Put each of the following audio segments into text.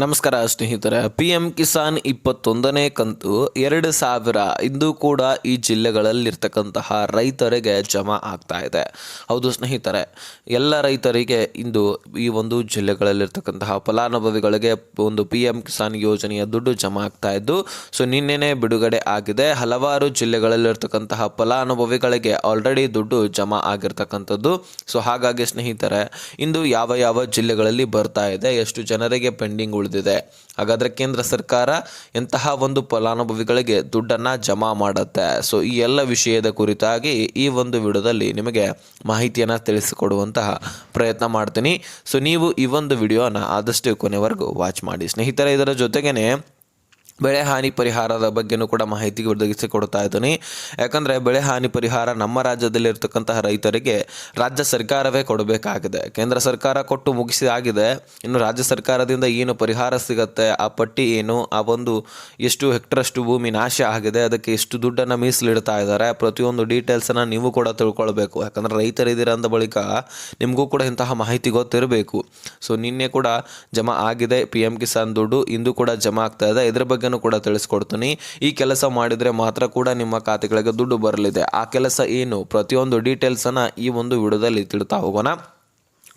ನಮಸ್ಕಾರ ಸ್ನೇಹಿತರೆ P M Kisan ಇಪ್ಪತ್ತೊಂದನೇ ಕಂತು ಎರಡು ಸಾವಿರ. ಇಂದು ಕೂಡ ಈ ಜಿಲ್ಲೆಗಳಲ್ಲಿರ್ತಕ್ಕಂತಹ ರೈತರಿಗೆ ಜಮಾ ಆಗ್ತಾ ಇದೆ. ಹೌದು ಸ್ನೇಹಿತರೆ, ಎಲ್ಲ ರೈತರಿಗೆ ಇಂದು ಈ ಒಂದು ಜಿಲ್ಲೆಗಳಲ್ಲಿರ್ತಕ್ಕಂತಹ ಫಲಾನುಭವಿಗಳಿಗೆ ಒಂದು ಪಿ ಎಂ ಕಿಸಾನ್ ಯೋಜನೆಯ ದುಡ್ಡು ಜಮಾ ಆಗ್ತಾ ಇದ್ದು, ಸೊ ನಿನ್ನೆನೇ ಬಿಡುಗಡೆ ಆಗಿದೆ. ಹಲವಾರು ಜಿಲ್ಲೆಗಳಲ್ಲಿರ್ತಕ್ಕಂತಹ ಫಲಾನುಭವಿಗಳಿಗೆ ಆಲ್ರೆಡಿ ದುಡ್ಡು ಜಮಾ ಆಗಿರ್ತಕ್ಕಂಥದ್ದು. ಸೊ ಹಾಗಾಗಿ ಸ್ನೇಹಿತರೆ, ಇಂದು ಯಾವ ಯಾವ ಜಿಲ್ಲೆಗಳಲ್ಲಿ ಬರ್ತಾ ಇದೆ, ಎಷ್ಟು ಜನರಿಗೆ ಪೆಂಡಿಂಗ್ ಉಳಿದಿದೆ. ಹಾಗಾದರೆ ಕೇಂದ್ರ ಸರ್ಕಾರ ಎಂತಹ ಒಂದು ಫಲಾನುಭವಿಗಳಿಗೆ ದುಡ್ಡನ್ನು ಜಮಾ ಮಾಡುತ್ತೆ? ಸೊ ಈ ಎಲ್ಲ ವಿಷಯದ ಕುರಿತಾಗಿ ಈ ಒಂದು ವಿಡಿಯೋದಲ್ಲಿ ನಿಮಗೆ ಮಾಹಿತಿಯನ್ನು ತಿಳಿಸಿಕೊಡುವಂತಹ ಪ್ರಯತ್ನ ಮಾಡ್ತೀನಿ. ಸೊ ನೀವು ಈ ಒಂದು ವಿಡಿಯೋನ ಆದಷ್ಟು ಕೊನೆವರೆಗೂ ವಾಚ್ ಮಾಡಿ. ಸ್ನೇಹಿತರೆ, ಇದರ ಜೊತೆಗೇನೆ ಬೆಳೆ ಹಾನಿ ಪರಿಹಾರದ ಬಗ್ಗೆನೂ ಕೂಡ ಮಾಹಿತಿ ಒದಗಿಸಿಕೊಡ್ತಾ ಇದ್ದೀನಿ. ಯಾಕಂದರೆ ಬೆಳೆ ಹಾನಿ ಪರಿಹಾರ ನಮ್ಮ ರಾಜ್ಯದಲ್ಲಿರ್ತಕ್ಕಂತಹ ರೈತರಿಗೆ ರಾಜ್ಯ ಸರ್ಕಾರವೇ ಕೊಡಬೇಕಾಗಿದೆ. ಕೇಂದ್ರ ಸರ್ಕಾರ ಕೊಟ್ಟು ಮುಗಿಸಿ ಆಗಿದೆ. ಇನ್ನು ರಾಜ್ಯ ಸರ್ಕಾರದಿಂದ ಏನು ಪರಿಹಾರ ಸಿಗತ್ತೆ? ಆ ಪಟ್ಟಿ ಏನು? ಆ ಒಂದು ಎಷ್ಟು ಹೆಕ್ಟರಷ್ಟು ಭೂಮಿ ನಾಶ ಆಗಿದೆ? ಅದಕ್ಕೆ ಎಷ್ಟು ದುಡ್ಡನ್ನು ಮೀಸಲಿಡ್ತಾ ಇದ್ದಾರೆ? ಪ್ರತಿಯೊಂದು ಡೀಟೇಲ್ಸನ್ನು ನೀವು ಕೂಡ ತಿಳ್ಕೊಳ್ಬೇಕು. ಯಾಕಂದರೆ ರೈತರಿದ್ದೀರ ಅಂದ ಬಳಿಕ ನಿಮಗೂ ಕೂಡ ಇಂತಹ ಮಾಹಿತಿ ಗೊತ್ತಿರಬೇಕು. ಸೊ ನಿನ್ನೆ ಕೂಡ ಜಮಾ ಆಗಿದೆ. ಪಿ ಎಂ ಕಿಸಾನ್ ದುಡ್ಡು ಇಂದು ಕೂಡ ಜಮಾ ಆಗ್ತಾ ಇದೆ. ಇದ್ರ ಬಗ್ಗೆನೂ ಕೂಡ ತಿಳಿಸ್ಕೊಡ್ತೀನಿ. ಈ ಕೆಲಸ ಮಾಡಿದರೆ ಮಾತ್ರ ಕೂಡ ನಿಮ್ಮ ಖಾತೆಗಳಿಗೆ ದುಡ್ಡು ಬರಲಿದೆ. ಆ ಕೆಲಸ ಏನು? ಪ್ರತಿಯೊಂದು ಡೀಟೇಲ್ಸನ್ನು ಈ ಒಂದು ವಿಡಿಯೋದಲ್ಲಿ ತಿಳ್ತಾ ಹೋಗೋಣ.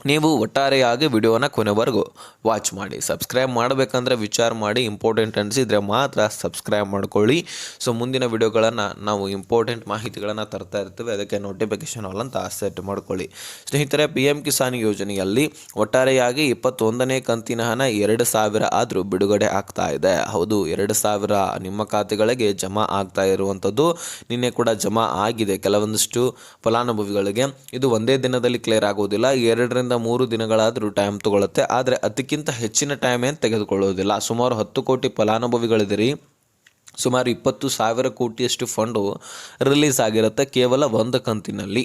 ನೀವು ಒಟ್ಟಾರೆಯಾಗಿ ವಿಡಿಯೋನ ಕೊನೆವರೆಗೂ ವಾಚ್ ಮಾಡಿ. ಸಬ್ಸ್ಕ್ರೈಬ್ ಮಾಡಬೇಕಂದ್ರೆ ವಿಚಾರ ಮಾಡಿ, ಇಂಪಾರ್ಟೆಂಟ್ ಅನಿಸಿದರೆ ಮಾತ್ರ ಸಬ್ಸ್ಕ್ರೈಬ್ ಮಾಡ್ಕೊಳ್ಳಿ. ಸೊ, ಮುಂದಿನ ವಿಡಿಯೋಗಳನ್ನು ನಾವು ಇಂಪಾರ್ಟೆಂಟ್ ಮಾಹಿತಿಗಳನ್ನು ತರ್ತಾ ಇರ್ತೀವಿ. ಅದಕ್ಕೆ ನೋಟಿಫಿಕೇಶನ್ ಆಲ್ ಅಂತ ಸೆಟ್ ಮಾಡ್ಕೊಳ್ಳಿ. ಸ್ನೇಹಿತರೆ ಪಿ ಎಂ ಕಿಸಾನ್ ಯೋಜನೆಯಲ್ಲಿ ಒಟ್ಟಾರೆಯಾಗಿ ಇಪ್ಪತ್ತೊಂದನೇ ಕಂತಿನ ಹಣ ಎರಡು ಸಾವಿರ ಆದರೂ ಬಿಡುಗಡೆ ಆಗ್ತಾ ಇದೆ. ಹೌದು, ಎರಡು ಸಾವಿರ ನಿಮ್ಮ ಖಾತೆಗಳಿಗೆ ಜಮಾ ಆಗ್ತಾ ಇರುವಂಥದ್ದು ನಿನ್ನೆ ಕೂಡ ಜಮಾ ಆಗಿದೆ. ಕೆಲವೊಂದಿಷ್ಟು ಫಲಾನುಭವಿಗಳಿಗೆ ಇದು ಒಂದೇ ದಿನದಲ್ಲಿ ಕ್ಲಿಯರ್ ಆಗೋದಿಲ್ಲ ಎರಡರಿಂದ ಮೂರು ದಿನಗಳಾದರೂ ಟೈಮ್ ತಗೊಳ್ಳುತ್ತೆ. ಆದರೆ ಅದಕ್ಕಿಂತ ಹೆಚ್ಚಿನ ಟೈಮ್ ಏನು ತೆಗೆದುಕೊಳ್ಳೋದಿಲ್ಲ ಸುಮಾರು ಹತ್ತು ಕೋಟಿ ಫಲಾನುಭವಿಗಳಿದಿರಿ ಸುಮಾರು ಇಪ್ಪತ್ತು ಸಾವಿರ ಕೋಟಿಯಷ್ಟು ಫಂಡು ರಿಲೀಸ್ ಆಗಿರುತ್ತೆ ಕೇವಲ ಒಂದು ಕಂತಿನಲ್ಲಿ.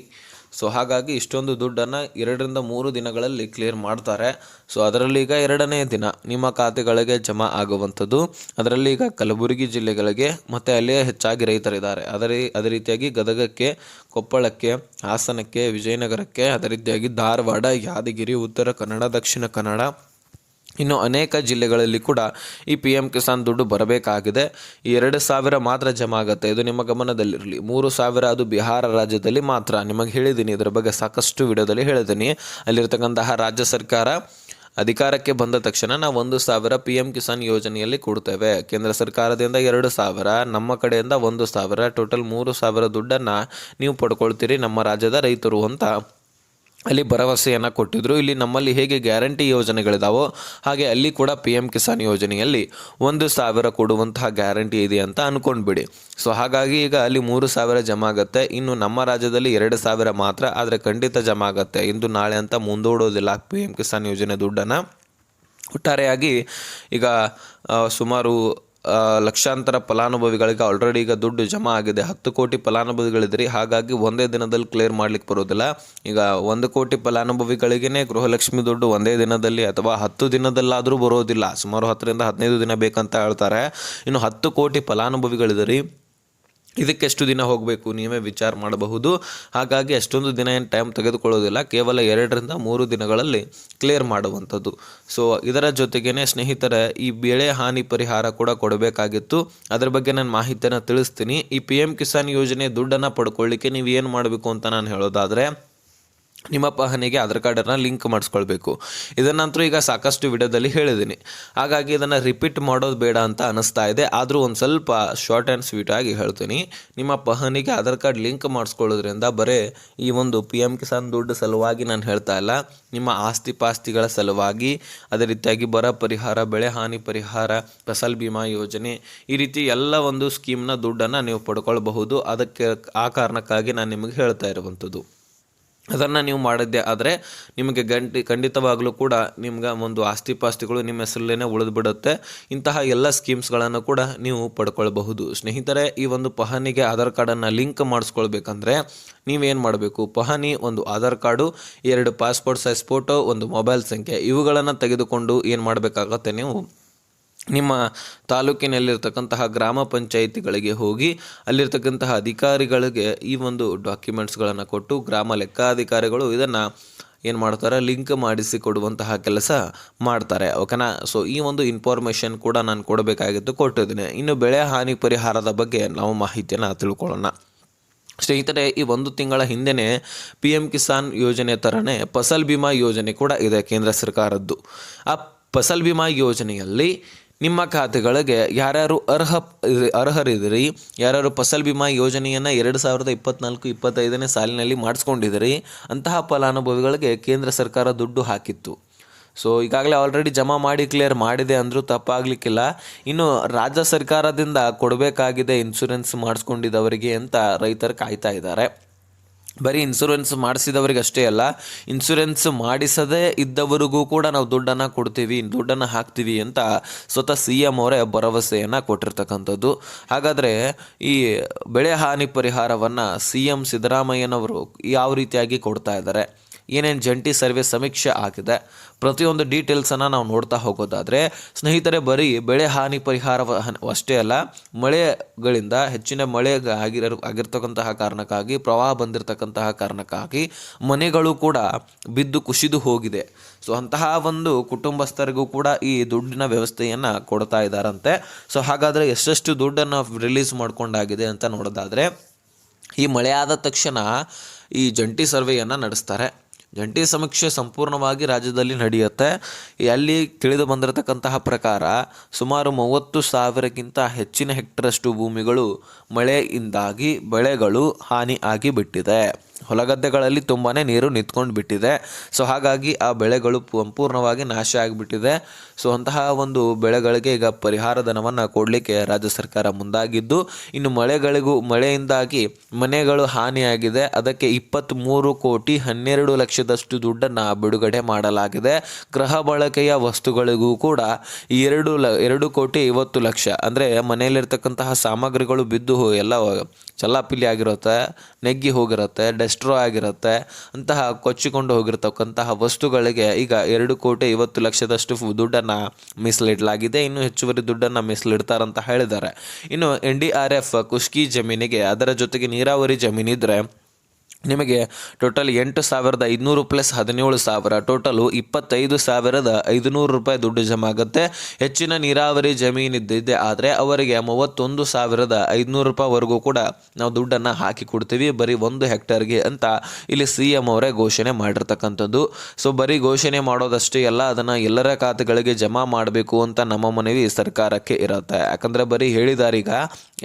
ಸೊ ಹಾಗಾಗಿ ಇಷ್ಟೊಂದು ದುಡ್ಡನ್ನು ಎರಡರಿಂದ ಮೂರು ದಿನಗಳಲ್ಲಿ ಕ್ಲಿಯರ್ ಮಾಡ್ತಾರೆ. ಸೊ ಅದರಲ್ಲಿ ಈಗ ಎರಡನೇ ದಿನ ನಿಮ್ಮ ಖಾತೆಗಳಿಗೆ ಜಮಾ ಆಗುವಂಥದ್ದು. ಅದರಲ್ಲಿ ಈಗ ಕಲಬುರಗಿ ಜಿಲ್ಲೆಗಳಿಗೆ ಮತ್ತು ಅಲ್ಲಿಯೇ ಹೆಚ್ಚಾಗಿ ರೈತರಿದ್ದಾರೆ ಅದರ ಅದೇ ರೀತಿಯಾಗಿ ಗದಗಕ್ಕೆ, ಕೊಪ್ಪಳಕ್ಕೆ, ಹಾಸನಕ್ಕೆ, ವಿಜಯನಗರಕ್ಕೆ, ಅದೇ ರೀತಿಯಾಗಿ ಧಾರವಾಡ, ಯಾದಗಿರಿ, ಉತ್ತರ ಕನ್ನಡ, ದಕ್ಷಿಣ ಕನ್ನಡ ಇನ್ನು ಅನೇಕ ಜಿಲ್ಲೆಗಳಲ್ಲಿ ಕೂಡ ಈ ಪಿ ಎಂ ಕಿಸಾನ್ ದುಡ್ಡು ಬರಬೇಕಾಗಿದೆ. ಎರಡು ಸಾವಿರ ಮಾತ್ರ ಜಮಾ ಆಗುತ್ತೆ. ಇದು ನಿಮ್ಮ ಗಮನದಲ್ಲಿರಲಿ. ಮೂರು ಸಾವಿರ ಅದು ಬಿಹಾರ ರಾಜ್ಯದಲ್ಲಿ ಮಾತ್ರ. ನಿಮಗೆ ಹೇಳಿದ್ದೀನಿ, ಇದರ ಬಗ್ಗೆ ಸಾಕಷ್ಟು ವಿಡಿಯೋದಲ್ಲಿ ಹೇಳಿದ್ದೀನಿ. ಅಲ್ಲಿರ್ತಕ್ಕಂತಹ ರಾಜ್ಯ ಸರ್ಕಾರ ಅಧಿಕಾರಕ್ಕೆ ಬಂದ ತಕ್ಷಣ ನಾವು ಒಂದು ಸಾವಿರ ಪಿ ಎಂ ಕಿಸಾನ್ ಯೋಜನೆಯಲ್ಲಿ ಕೊಡ್ತೇವೆ. ಕೇಂದ್ರ ಸರ್ಕಾರದಿಂದ ಎರಡು ಸಾವಿರ, ನಮ್ಮ ಕಡೆಯಿಂದ ಒಂದು ಸಾವಿರ, ಟೋಟಲ್ ಮೂರು ಸಾವಿರ ದುಡ್ಡನ್ನು ನೀವು ಪಡ್ಕೊಳ್ತೀರಿ ನಮ್ಮ ರಾಜ್ಯದ ರೈತರು ಅಂತ ಅಲ್ಲಿ ಭರವಸೆಯನ್ನು ಕೊಟ್ಟಿದ್ರು. ಇಲ್ಲಿ ನಮ್ಮಲ್ಲಿ ಹೇಗೆ ಗ್ಯಾರಂಟಿ ಯೋಜನೆಗಳಿದಾವೋ ಹಾಗೆ ಅಲ್ಲಿ ಕೂಡ ಪಿ ಎಂ ಕಿಸಾನ್ ಯೋಜನೆಯಲ್ಲಿ ಒಂದು ಸಾವಿರ ಕೊಡುವಂತಹ ಗ್ಯಾರಂಟಿ ಇದೆ ಅಂತ ಅಂದ್ಕೊಂಡ್ಬಿಡಿ ಸೊ ಹಾಗಾಗಿ ಈಗ ಅಲ್ಲಿ ಮೂರು ಸಾವಿರ ಜಮಾ ಆಗುತ್ತೆ. ಇನ್ನು ನಮ್ಮ ರಾಜ್ಯದಲ್ಲಿ ಎರಡು ಸಾವಿರ ಮಾತ್ರ, ಆದರೆ ಖಂಡಿತ ಜಮಾ ಆಗುತ್ತೆ. ಇಂದು, ನಾಳೆ ಅಂತ ಮುಂದೂಡೋದಿಲ್ಲ ಪಿ ಎಂ ಕಿಸಾನ್ ಯೋಜನೆ ದುಡ್ಡನ್ನು. ಒಟ್ಟಾರೆಯಾಗಿ ಈಗ ಸುಮಾರು ಲಕ್ಷಾಂತರ ಫಲಾನುಭವಿಗಳಿಗೆ ಆಲ್ರೆಡಿ ಈಗ ದುಡ್ಡು ಜಮಾ ಆಗಿದೆ. ಹತ್ತು ಕೋಟಿ ಫಲಾನುಭವಿಗಳಿದ್ರಿ. ಹಾಗಾಗಿ ಒಂದೇ ದಿನದಲ್ಲಿ ಕ್ಲಿಯರ್ ಮಾಡ್ಲಿಕ್ಕೆ ಬರೋದಿಲ್ಲ ಈಗ ಒಂದು ಕೋಟಿ ಫಲಾನುಭವಿಗಳಿಗೇ ಗೃಹಲಕ್ಷ್ಮಿ ದುಡ್ಡು ಒಂದೇ ದಿನದಲ್ಲಿ ಅಥವಾ ಹತ್ತು ದಿನದಲ್ಲಾದರೂ ಬರೋದಿಲ್ಲ ಸುಮಾರು ಹತ್ತರಿಂದ ಹದಿನೈದು ದಿನ ಬೇಕಂತ ಹೇಳ್ತಾರೆ. ಇನ್ನು ಹತ್ತು ಕೋಟಿ ಫಲಾನುಭವಿಗಳಿದ್ರಿ. ಇದಕ್ಕೆ ಎಷ್ಟು ದಿನ ಹೋಗಬೇಕು ನೀವೇ ವಿಚಾರ ಮಾಡಬಹುದು. ಹಾಗಾಗಿ ಅಷ್ಟೊಂದು ದಿನ ಏನು ಟೈಮ್ ತೆಗೆದುಕೊಳ್ಳೋದಿಲ್ಲ. ಕೇವಲ ಎರಡರಿಂದ ಮೂರು ದಿನಗಳಲ್ಲಿ ಕ್ಲಿಯರ್ ಮಾಡುವಂಥದ್ದು. ಸೊ ಇದರ ಜೊತೆಗೇ ಸ್ನೇಹಿತರೆ, ಈ ಬೆಳೆ ಹಾನಿ ಪರಿಹಾರ ಕೂಡ ಕೊಡಬೇಕಾಗಿತ್ತು. ಅದರ ಬಗ್ಗೆ ನಾನು ಮಾಹಿತಿಯನ್ನು ತಿಳಿಸ್ತೀನಿ. ಈ ಪಿ ಎಂ ಕಿಸಾನ್ ಯೋಜನೆ ದುಡ್ಡನ್ನು ಪಡ್ಕೊಳ್ಳಿಕ್ಕೆ ನೀವು ಏನು ಮಾಡಬೇಕು ಅಂತ ನಾನು ಹೇಳೋದಾದರೆ ನಿಮ್ಮ ಪಹನಿಗೆ ಆಧಾರ್ ಕಾರ್ಡನ್ನು ಲಿಂಕ್ ಮಾಡಿಸ್ಕೊಳ್ಬೇಕು. ಇದನ್ನಂತರೂ ಈಗ ಸಾಕಷ್ಟು ವಿಡಿಯೋದಲ್ಲಿ ಹೇಳಿದ್ದೀನಿ. ಹಾಗಾಗಿ ಇದನ್ನು ರಿಪೀಟ್ ಮಾಡೋದು ಬೇಡ ಅಂತ ಅನಿಸ್ತಾ ಇದೆ. ಆದರೂ ಒಂದು ಸ್ವಲ್ಪ ಶಾರ್ಟ್ ಆ್ಯಂಡ್ ಸ್ವೀಟ್ ಆಗಿ ಹೇಳ್ತೀನಿ. ನಿಮ್ಮ ಪಹನಿಗೆ ಆಧಾರ್ ಕಾರ್ಡ್ ಲಿಂಕ್ ಮಾಡಿಸ್ಕೊಳ್ಳೋದ್ರಿಂದ ಬರೇ ಈ ಒಂದು ಪಿ ಎಂ ಕಿಸಾನ್ ದುಡ್ಡು ಸಲುವಾಗಿ ನಾನು ಹೇಳ್ತಾ ಇಲ್ಲ. ನಿಮ್ಮ ಆಸ್ತಿ ಪಾಸ್ತಿಗಳ ಸಲುವಾಗಿ, ಅದೇ ರೀತಿಯಾಗಿ ಬರ ಪರಿಹಾರ, ಬೆಳೆ ಹಾನಿ ಪರಿಹಾರ, ಫಸಲ್ ಬಿಮಾ ಯೋಜನೆ, ಈ ರೀತಿ ಎಲ್ಲ ಒಂದು ಸ್ಕೀಮ್ನ ದುಡ್ಡನ್ನು ನೀವು ಪಡ್ಕೊಳ್ಬಹುದು. ಅದಕ್ಕೆ ಆ ಕಾರಣಕ್ಕಾಗಿ ನಾನು ನಿಮಗೆ ಹೇಳ್ತಾ ಇರುವಂಥದ್ದು ಅದನ್ನು ನೀವು ಮಾಡಿದ್ದೆ. ಆದರೆ ನಿಮಗೆ ಗಂಟಿ, ಖಂಡಿತವಾಗಲೂ ಕೂಡ ನಿಮ್ಗೆ ಒಂದು ಆಸ್ತಿ ಪಾಸ್ತಿಗಳು ನಿಮ್ಮ ಹೆಸರಲ್ಲೇ ಉಳಿದು ಬಿಡುತ್ತೆ ಇಂತಹ ಎಲ್ಲ ಸ್ಕೀಮ್ಸ್ಗಳನ್ನು ಕೂಡ ನೀವು ಪಡ್ಕೊಳ್ಬಹುದು. ಸ್ನೇಹಿತರೆ, ಈ ಒಂದು ಪಹನಿಗೆ ಆಧಾರ್ ಕಾರ್ಡನ್ನು ಲಿಂಕ್ ಮಾಡಿಸ್ಕೊಳ್ಬೇಕಂದ್ರೆ ನೀವೇನು ಮಾಡಬೇಕು? ಪಹನಿ ಒಂದು ಆಧಾರ್ ಕಾರ್ಡು, ಎರಡು ಪಾಸ್ಪೋರ್ಟ್ ಸೈಜ್ ಫೋಟೋ, ಒಂದು ಮೊಬೈಲ್ ಸಂಖ್ಯೆ, ಇವುಗಳನ್ನು ತೆಗೆದುಕೊಂಡು ಏನು ಮಾಡಬೇಕಾಗತ್ತೆ ನೀವು? ನಿಮ್ಮ ತಾಲೂಕಿನಲ್ಲಿರ್ತಕ್ಕಂತಹ ಗ್ರಾಮ ಪಂಚಾಯಿತಿಗಳಿಗೆ ಹೋಗಿ ಅಲ್ಲಿರ್ತಕ್ಕಂತಹ ಅಧಿಕಾರಿಗಳಿಗೆ ಈ ಒಂದು ಡಾಕ್ಯುಮೆಂಟ್ಸ್ಗಳನ್ನು ಕೊಟ್ಟು ಗ್ರಾಮ ಲೆಕ್ಕಾಧಿಕಾರಿಗಳು ಇದನ್ನು ಏನು ಮಾಡ್ತಾರೆ, ಲಿಂಕ್ ಮಾಡಿಸಿ ಕೊಡುವಂತಹ ಕೆಲಸ ಮಾಡ್ತಾರೆ. ಓಕೆನಾ? ಸೊ ಈ ಒಂದು ಇನ್ಫಾರ್ಮೇಷನ್ ಕೂಡ ನಾನು ಕೊಡಬೇಕಾಗಿತ್ತು, ಕೊಟ್ಟಿದ್ದೀನಿ. ಇನ್ನು ಬೆಳೆ ಹಾನಿ ಪರಿಹಾರದ ಬಗ್ಗೆ ನಾವು ಮಾಹಿತಿಯನ್ನು ತಿಳ್ಕೊಳ್ಳೋಣ. ಸ್ನೇಹಿತರೆ, ಈ ಒಂದು ತಿಂಗಳ ಹಿಂದೆಯೇ ಪಿ ಎಂ ಕಿಸಾನ್ ಯೋಜನೆ ಥರನೇ ಫಸಲ್ ಬಿಮಾ ಯೋಜನೆ ಕೂಡ ಇದೆ ಕೇಂದ್ರ ಸರ್ಕಾರದ್ದು. ಆ ಫಸಲ್ ಬಿಮಾ ಯೋಜನೆಯಲ್ಲಿ ನಿಮ್ಮ ಖಾತೆಗಳಿಗೆ ಯಾರ್ಯಾರು ಅರ್ಹ ಅರ್ಹರಿದಿರಿ ಯಾರ್ಯಾರು ಫಸಲ್ ಬಿಮಾ ಯೋಜನೆಯನ್ನು ಎರಡು ಸಾವಿರದ ಇಪ್ಪತ್ನಾಲ್ಕು, ಇಪ್ಪತ್ತೈದನೇ ಸಾಲಿನಲ್ಲಿ ಮಾಡಿಸ್ಕೊಂಡಿದ್ದೀರಿ, ಅಂತಹ ಫಲಾನುಭವಿಗಳಿಗೆ ಕೇಂದ್ರ ಸರ್ಕಾರ ದುಡ್ಡು ಹಾಕಿತ್ತು. ಸೊ ಈಗಾಗಲೇ ಆಲ್ರೆಡಿ ಜಮಾ ಮಾಡಿ ಕ್ಲಿಯರ್ ಮಾಡಿದೆ ಅಂದರೂ ತಪ್ಪಾಗಲಿಕ್ಕಿಲ್ಲ. ಇನ್ನು ರಾಜ್ಯ ಸರ್ಕಾರದಿಂದ ಕೊಡಬೇಕಾಗಿದೆ ಇನ್ಶೂರೆನ್ಸ್ ಮಾಡಿಸ್ಕೊಂಡಿದ್ದವರಿಗೆ ಅಂತ ರೈತರು ಕಾಯ್ತಾ ಇದ್ದಾರೆ. ಬರೀ ಇನ್ಸೂರೆನ್ಸ್ ಮಾಡಿಸಿದವರಿಗೆ ಅಷ್ಟೇ ಅಲ್ಲ ಇನ್ಸೂರೆನ್ಸ್ ಮಾಡಿಸದೇ ಇದ್ದವರಿಗೂ ಕೂಡ ನಾವು ದುಡ್ಡನ್ನು ಕೊಡ್ತೀವಿ, ದುಡ್ಡನ್ನು ಹಾಕ್ತೀವಿ ಅಂತ ಸ್ವತಃ ಸಿ ಎಂ ಅವರೇ ಭರವಸೆಯನ್ನು ಕೊಟ್ಟಿರ್ತಕ್ಕಂಥದ್ದು. ಹಾಗಾದರೆ ಈ ಬೆಳೆ ಹಾನಿ ಪರಿಹಾರವನ್ನು ಸಿ ಎಂ ಸಿದ್ದರಾಮಯ್ಯನವರು ಯಾವ ರೀತಿಯಾಗಿ ಕೊಡ್ತಾ ಇದ್ದಾರೆ? ಏನೇನು ಜಂಟಿ ಸರ್ವೆ ಸಮೀಕ್ಷೆ ಆಗಿದೆ ಪ್ರತಿಯೊಂದು ಡೀಟೇಲ್ಸನ್ನು ನಾವು ನೋಡ್ತಾ ಹೋಗೋದಾದರೆ, ಸ್ನೇಹಿತರೆ, ಬರೀ ಬೆಳೆ ಹಾನಿ ಪರಿಹಾರ ಅಷ್ಟೇ ಅಲ್ಲ, ಮಳೆಗಳಿಂದ ಹೆಚ್ಚಿನ ಮಳೆ ಆಗಿರ ಆಗಿರ್ತಕ್ಕಂತಹ ಕಾರಣಕ್ಕಾಗಿ, ಪ್ರವಾಹ ಬಂದಿರತಕ್ಕಂತಹ ಕಾರಣಕ್ಕಾಗಿ ಮನೆಗಳು ಕೂಡ ಬಿದ್ದು ಕುಸಿದು ಹೋಗಿದೆ. ಸೊ ಅಂತಹ ಒಂದು ಕುಟುಂಬಸ್ಥರಿಗೂ ಕೂಡ ಈ ದುಡ್ಡಿನ ವ್ಯವಸ್ಥೆಯನ್ನು ಕೊಡ್ತಾ ಇದ್ದಾರಂತೆ ಸೊ ಹಾಗಾದರೆ ಎಷ್ಟೆಷ್ಟು ದುಡ್ಡನ್ನು ರಿಲೀಸ್ ಮಾಡ್ಕೊಂಡಾಗಿದೆ ಅಂತ ನೋಡೋದಾದರೆ, ಈ ಮಳೆ ಆದ ತಕ್ಷಣ ಈ ಜಂಟಿ ಸರ್ವೆಯನ್ನು ನಡೆಸ್ತಾರೆ. ಜಂಟಿ ಸಮೀಕ್ಷೆ ಸಂಪೂರ್ಣವಾಗಿ ರಾಜ್ಯದಲ್ಲಿ ನಡೆಯುತ್ತೆ. ಅಲ್ಲಿ ತಿಳಿದು ಬಂದಿರತಕ್ಕಂತಹ ಪ್ರಕಾರ ಸುಮಾರು ಮೂವತ್ತು ಸಾವಿರಕ್ಕಿಂತ ಹೆಚ್ಚಿನ ಹೆಕ್ಟರಷ್ಟು ಭೂಮಿಗಳು ಮಳೆಯಿಂದಾಗಿ, ಬೆಳೆಗಳು ಹಾನಿ ಆಗಿ ಬಿಟ್ಟಿದೆ. ಹೊಲಗದ್ದೆಗಳಲ್ಲಿ ತುಂಬಾ ನೀರು ನಿಂತ್ಕೊಂಡು ಬಿಟ್ಟಿದೆ. ಸೊ ಹಾಗಾಗಿ ಆ ಬೆಳೆಗಳು ಸಂಪೂರ್ಣವಾಗಿ ನಾಶ ಆಗಿಬಿಟ್ಟಿದೆ. ಸೊ ಅಂತಹ ಒಂದು ಬೆಳೆಗಳಿಗೆ ಈಗ ಪರಿಹಾರ ಧನವನ್ನು ಕೊಡಲಿಕ್ಕೆ ರಾಜ್ಯ ಸರ್ಕಾರ ಮುಂದಾಗಿದ್ದು, ಇನ್ನು ಮಳೆಗಳಿಗೂ, ಮಳೆಯಿಂದಾಗಿ ಮನೆಗಳು ಹಾನಿಯಾಗಿದೆ. ಅದಕ್ಕೆ ಇಪ್ಪತ್ತ್ಮೂರು ಕೋಟಿ ಹನ್ನೆರಡು ಲಕ್ಷದಷ್ಟು ದುಡ್ಡನ್ನು ಬಿಡುಗಡೆ ಮಾಡಲಾಗಿದೆ. ಗೃಹ ಬಳಕೆಯ ವಸ್ತುಗಳಿಗೂ ಕೂಡ ಎರಡು ಲ ಎರಡು ಕೋಟಿ ಐವತ್ತು ಲಕ್ಷ. ಅಂದರೆ ಮನೆಯಲ್ಲಿರ್ತಕ್ಕಂತಹ ಸಾಮಗ್ರಿಗಳು ಬಿದ್ದು ಎಲ್ಲ ಚಲ್ಲಾಪಿಲ್ಲಿ ಆಗಿರುತ್ತೆ, ನೆಗ್ಗಿ ಹೋಗಿರುತ್ತೆ ಡೆಸ್ಟ್ರೋ ಆಗಿರುತ್ತೆ, ಅಂತಹ ಕೊಚ್ಚಿಕೊಂಡು ಹೋಗಿರ್ತಕ್ಕಂತಹ ವಸ್ತುಗಳಿಗೆ ಈಗ ಎರಡು ಕೋಟಿ ಐವತ್ತು ಲಕ್ಷದಷ್ಟು ದುಡ್ಡನ್ನು ಮೀಸಲಿಡಲಾಗಿದೆ. ಇನ್ನು ಹೆಚ್ಚುವರಿ ದುಡ್ಡನ್ನು ಮೀಸಲಿಡ್ತಾರಂತ ಹೇಳಿದ್ದಾರೆ. ಇನ್ನು ಎನ್ ಡಿ ಆರ್ ಎಫ್ ಕುಷ್ಕಿ ಜಮೀನಿಗೆ ಅದರ ಜೊತೆಗೆ ನೀರಾವರಿ ಜಮೀನಿದ್ರೆ ನಿಮಗೆ ಟೋಟಲ್ ಎಂಟು ಸಾವಿರದ ಐದುನೂರು ಪ್ಲಸ್ ಹದಿನೇಳು ಸಾವಿರ. ಟೋಟಲು ಇಪ್ಪತ್ತೈದು ಸಾವಿರದ ಐದುನೂರು ರೂಪಾಯಿ ದುಡ್ಡು ಜಮಾ ಆಗುತ್ತೆ. ಹೆಚ್ಚಿನ ನೀರಾವರಿ ಜಮೀನು ಇದ್ದಿದ್ದೆ, ಆದರೆ ಅವರಿಗೆ ಮೂವತ್ತೊಂದು ಸಾವಿರದ ಐದುನೂರು ರೂಪಾಯಿವರೆಗೂ ಕೂಡ ನಾವು ದುಡ್ಡನ್ನು ಹಾಕಿ ಕೊಡ್ತೀವಿ. ಬರೀ ಒಂದು ಹೆಕ್ಟರ್ಗೆ ಅಂತ ಇಲ್ಲಿ ಸಿ ಎಂ ಅವರೇ ಘೋಷಣೆ ಮಾಡಿರ್ತಕ್ಕಂಥದ್ದು. ಸೊ ಬರೀ ಘೋಷಣೆ ಮಾಡೋದಷ್ಟೇ ಅಲ್ಲ, ಅದನ್ನು ಎಲ್ಲರ ಖಾತೆಗಳಿಗೆ ಜಮಾ ಮಾಡಬೇಕು ಅಂತ ನಮ್ಮ ಮನವಿ ಸರ್ಕಾರಕ್ಕೆ ಇರುತ್ತೆ. ಯಾಕಂದರೆ ಬರೀ ಹೇಳಿದಾರೀಗ,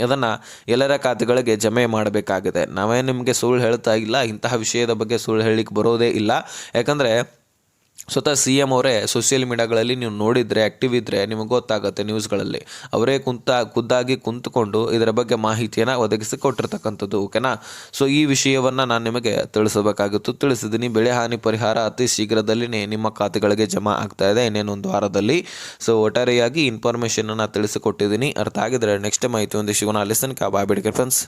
ಅದನ್ನು ಎಲ್ಲರ ಖಾತೆಗಳಿಗೆ ಜಮೆ ಮಾಡಬೇಕಾಗಿದೆ. ನಾವೇ ನಿಮಗೆ ಸುಳ್ಳು ಹೇಳ್ತಾ ಇಲ್ಲ, ಇಂತಹ ವಿಷಯದ ಬಗ್ಗೆ ಸುಳ್ಳು ಹೇಳಲಿಕ್ಕೆ ಬರೋದೇ ಇಲ್ಲ. ಯಾಕಂದರೆ ಸ್ವತಃ ಸಿ ಎಂ ಅವರೇ ಸೋಷಿಯಲ್ ಮೀಡಿಯಾಗಳಲ್ಲಿ ನೀವು ನೋಡಿದರೆ ಆ್ಯಕ್ಟಿವ್ ಇದ್ದರೆ ನಿಮಗೆ ಗೊತ್ತಾಗುತ್ತೆ ನ್ಯೂಸ್ಗಳಲ್ಲಿ ಅವರೇ ಕುಂತ, ಖುದ್ದಾಗಿ ಕುಂತ್ಕೊಂಡು ಇದರ ಬಗ್ಗೆ ಮಾಹಿತಿಯನ್ನು ಒದಗಿಸಿ ಕೊಟ್ಟಿರ್ತಕ್ಕಂಥದ್ದು ಓಕೆನಾ ಸೊ ಈ ವಿಷಯವನ್ನು ನಾನು ನಿಮಗೆ ತಿಳಿಸಬೇಕಾಗಿತ್ತು. ತಿಳಿಸಿದ್ದೀನಿ ಬೆಳೆ ಹಾನಿ ಪರಿಹಾರ ಅತಿ ಶೀಘ್ರದಲ್ಲಿನೇ ನಿಮ್ಮ ಖಾತೆಗಳಿಗೆ ಜಮಾ ಆಗ್ತಾ ಇದೆ. ಇನ್ನೇನೊಂದು ವಾರದಲ್ಲಿ. ಸೊ ಒಟ್ಟಾರೆಯಾಗಿ ಇನ್ಫಾರ್ಮೇಷನನ್ನು ತಿಳಿಸಿಕೊಟ್ಟಿದ್ದೀನಿ ಅರ್ಥ ಆಗಿದ್ರೆ ನೆಕ್ಸ್ಟ್ ಮಾಹಿತಿ ಒಂದು ಶಿವನ ಲಿಸನ್ ಕಾ ಬಾಯ್ ಫ್ರೆಂಡ್ಸ್